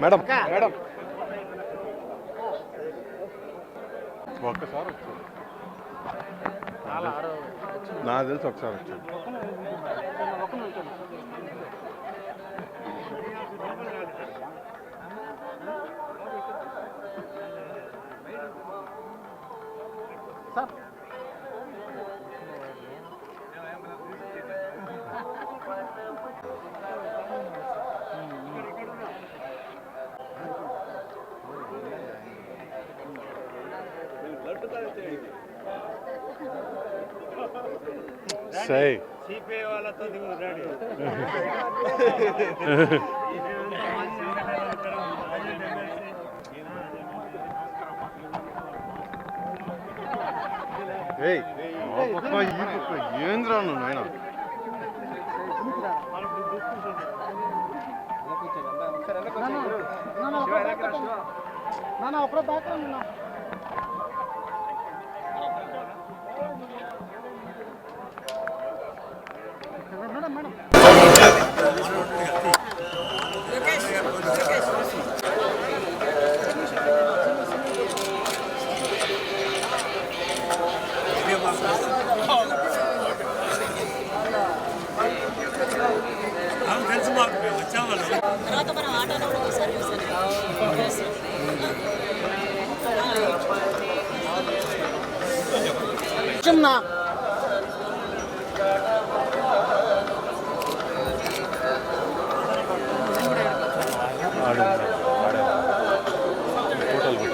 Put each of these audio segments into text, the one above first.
Madam. Madam. ఒక్కసారి వచ్చాను నాకు తెలిసి ఒకసారి começar? Sei. Sim, eu ela tá de verdade. ఏయ్ ఆ పక్క ఈ పక్క ఏంద్రా నువ్వు నాయన? నాన్న ఒకరో బ్యాక్గ్రౌండ్ ఉన్నా మేడం మేడం చిన్న ఆడు ఆడే ఫోటోలు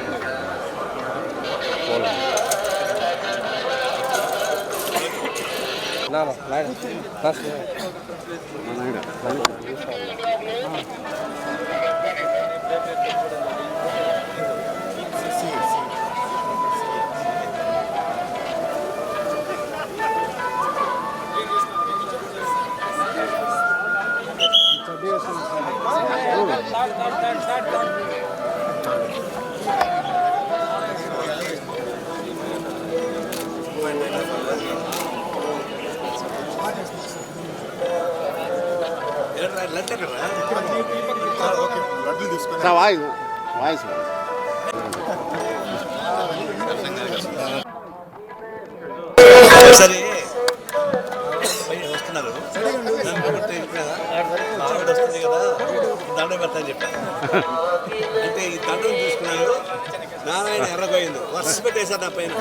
పెట్టుకుంటాను పోలం వాయిస్ వాయిస్ వస్తున్నారు. వస్తుంది కదా? దండం పెడతా అని చెప్పాను అంటే ఈ దండం చూసుకున్నాను. నారాయణ ఎర్రపోయింది వర్ష పెట్టేశారు నా పైన.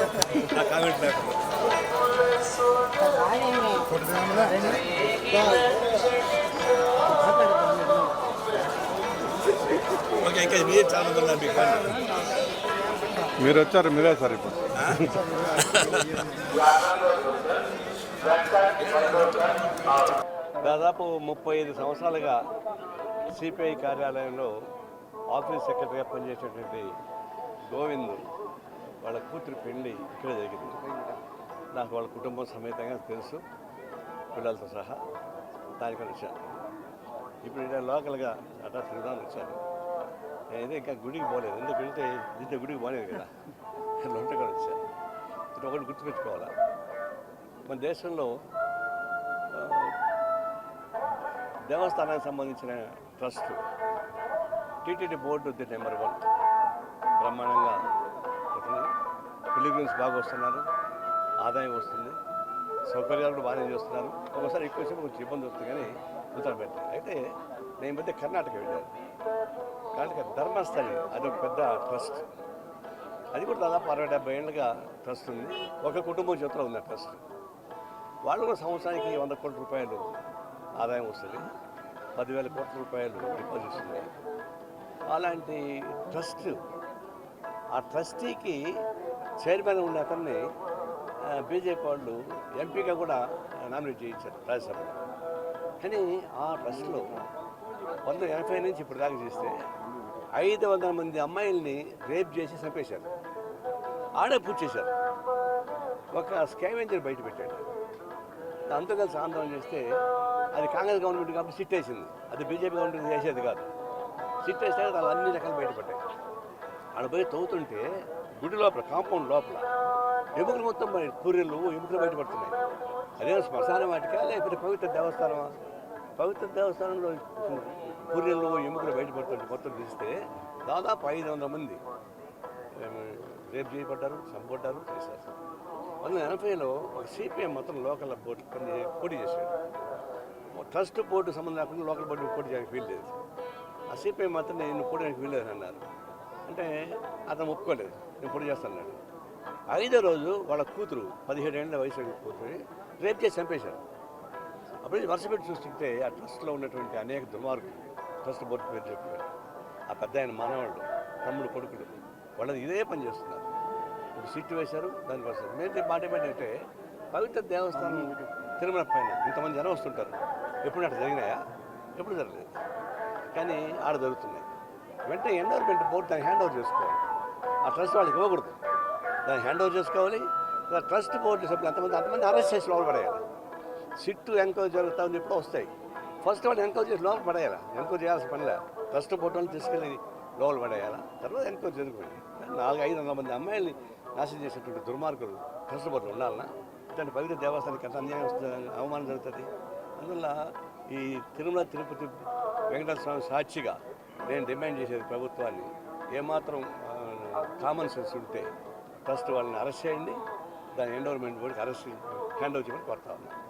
నా కామెంట్ లేకుండా మీరు వచ్చారు మీరే సార్ ఇప్పుడు. దాదాపు ముప్పై ఐదు సంవత్సరాలుగా సిపిఐ కార్యాలయంలో ఆఫీస్ సెక్రటరీగా పనిచేసేటువంటి గోవింద్ వాళ్ళ కూతురు పెళ్ళి ఇక్కడ జరిగింది. నాకు వాళ్ళ కుటుంబం సమేతంగా తెలుసు. పిల్లలతో సహా దానికని వచ్చాను. ఇప్పుడు నేను లోకల్గా అటా తిరుగుదామని వచ్చాను. నేనైతే ఇంకా గుడికి పోలేదు. ఎందుకు వెళ్తే దీంతో గుడికి పోలేదు కదా. లొంటగా వచ్చాను. ఇది ఒకటి గుర్తుపెట్టుకోవాలా? మన దేశంలో దేవస్థానానికి సంబంధించిన trust TTD board the number one. బ్రహ్మాండంగా పిలిగ్రిమ్స్ బాగా వస్తున్నారు. ఆదాయం వస్తుంది. సౌకర్యాలు కూడా బాగానే చేస్తున్నారు. ఒకసారి ఎక్కువ సేపు కొంచెం ఇబ్బంది వస్తుంది కానీ ఉత్తరం పెట్టారు అయితే నేను మధ్య కర్ణాటక వెళ్ళాను. కర్ణాటక ధర్మస్థలి అది ఒక పెద్ద ట్రస్ట్. అది కూడా దాదాపు అరవై డెబ్బై ఏళ్ళుగా ట్రస్ట్ ఉంది. ఒక కుటుంబం చేతిలో ఉంది ఆ ట్రస్ట్. వాళ్ళు కూడా సంవత్సరానికి వంద కోట్ల రూపాయలు ఆదాయం వస్తుంది. పదివేల కోట్ల రూపాయలు డిపాజిట్స్ ఉన్నాయి అలాంటి ట్రస్ట్ ఆ ట్రస్టీకి చైర్మన్ ఉన్న అతన్ని బీజేపీ వాళ్ళు ఎంపీగా కూడా నామినేట్ చేయించారు రాజ్యసభలో. కానీ ఆ ట్రస్ట్లో వంద ఎనభై నుంచి ఇప్పుడు దాకా చేస్తే ఐదు వందల మంది అమ్మాయిల్ని రేప్ చేసి చంపేశారు. ఆడే పూర్తి చేశారు. ఒక స్కావెంజర్ బయట పెట్టాడు. అంతా కలిసి ఆందోళన చేస్తే అది కాంగ్రెస్ గవర్నమెంట్ కాబట్టి సిట్ వేసింది. అది బీజేపీ గవర్నమెంట్ చేసేది కాదు. సిట్ వేస్తే వాళ్ళు అన్ని రకాలు బయటపడ్డాయి. ఆడ పోయి తవ్వుతుంటే గుడి లోపల కాంపౌండ్ లోపల ఎముకలు మొత్తం మరి పూర్యలు ఎముకలు బయటపడుతున్నాయి అదే శ్మశాన వాటిక లేకపోతే పవిత్ర దేవస్థానమా? పవిత్ర దేవస్థానంలో పూర్యలు ఎముకలు బయటపడుతుంది మొత్తం తీస్తే దాదాపు ఐదు వందల మంది రేపు చేయబడ్డారు చంపబడ్డారు చేశారు. వందల ఎనభైలో ఒక సిపిఎం మొత్తం లోకల్ బోర్డు పని పోటీ చేశాడు. ట్రస్ట్ బోర్డు సంబంధం లేకుండా లోకల్ బోర్డు పోటీ చేయడానికి వీల్లేదు ఆ సిపిఎం మాత్రం నేను పోటీ చేయడానికి వీల్లేదు అన్నారు అంటే అతను ఒప్పుకోలేదు. నేను పోటీ చేస్తాను ఐదో రోజు వాళ్ళ కూతురు పదిహేడు ఏళ్ళ వయసు కూతురు రేపు చేసి చంపేశారు. అప్పుడు వరుస పెట్టి చూస్తుంటే ఆ ట్రస్ట్లో ఉన్నటువంటి అనేక దుర్మార్గులు ట్రస్ట్ బోర్డు పేరు చెప్పారు. ఆ పెద్ద ఆయన మనవాళ్ళు తమ్ముడు కొడుకులు వాళ్ళది ఇదే పని చేస్తున్నారు. ఒక సీట్లు వేశారు దానికి వస్తారు మేము మాట ఏంటంటే పవిత్ర దేవస్థానం తిరుమల పైన ఇంతమంది జనం వస్తుంటారు. ఎప్పుడు అట్లా జరిగినాయా? ఎప్పుడు జరగలేదు. కానీ ఆడ జరుగుతున్నాయి. వెంటనే ఎండోర్మెంట్ బోర్డు దాన్ని హ్యాండ్ ఓవర్ చేసుకోవాలి. ఆ ట్రస్ట్ వాళ్ళకి ఇవ్వకూడదు. దాన్ని హ్యాండ్ ఓవర్ చేసుకోవాలి. ట్రస్ట్ బోర్డు సభ్యులు అంతమంది అంతమంది అరెస్ట్ చేసి లోపల పడేయాలి. సిట్టు ఎంక్వైరీ జరుగుతా ఉంది ఎప్పుడో వస్తాయి. ఫస్ట్ వాళ్ళు ఎంక్వైరీ చేసి లోపల పడేయాలి. ఎంక్వైరీ చేయాల్సిన పనిలే. ఫస్ట్ ఫోటోలు తీసుకెళ్ళి లోపల పడేయాలా. తర్వాత ఎంక్వైరీ జరుగుతుంది. నాలుగు ఐదు వందల మంది అమ్మాయిల్ని నాశనం చేసినటువంటి దుర్మార్గులు ట్రస్ట్ బోర్డులు ఉండాలన్నా ఇట్లాంటి పవిత్ర దేవస్థానానికి ఎంత అన్యాయం వస్తుంది అవమానం జరుగుతుంది. అందువల్ల ఈ తిరుమల తిరుపతి వెంకటేశ్వర స్వామి సాక్షిగా నేను డిమాండ్ చేసేది ప్రభుత్వాన్ని. ఏమాత్రం కామన్ సెన్స్ ఉంటే ఫస్ట్ వాళ్ళని అరెస్ట్ చేయండి. దాని ఎండోర్మెంట్ బోర్డుకి అరెస్ట్ హ్యాండ్ ఓవర్ చేయమని కోరుతా ఉన్నాను.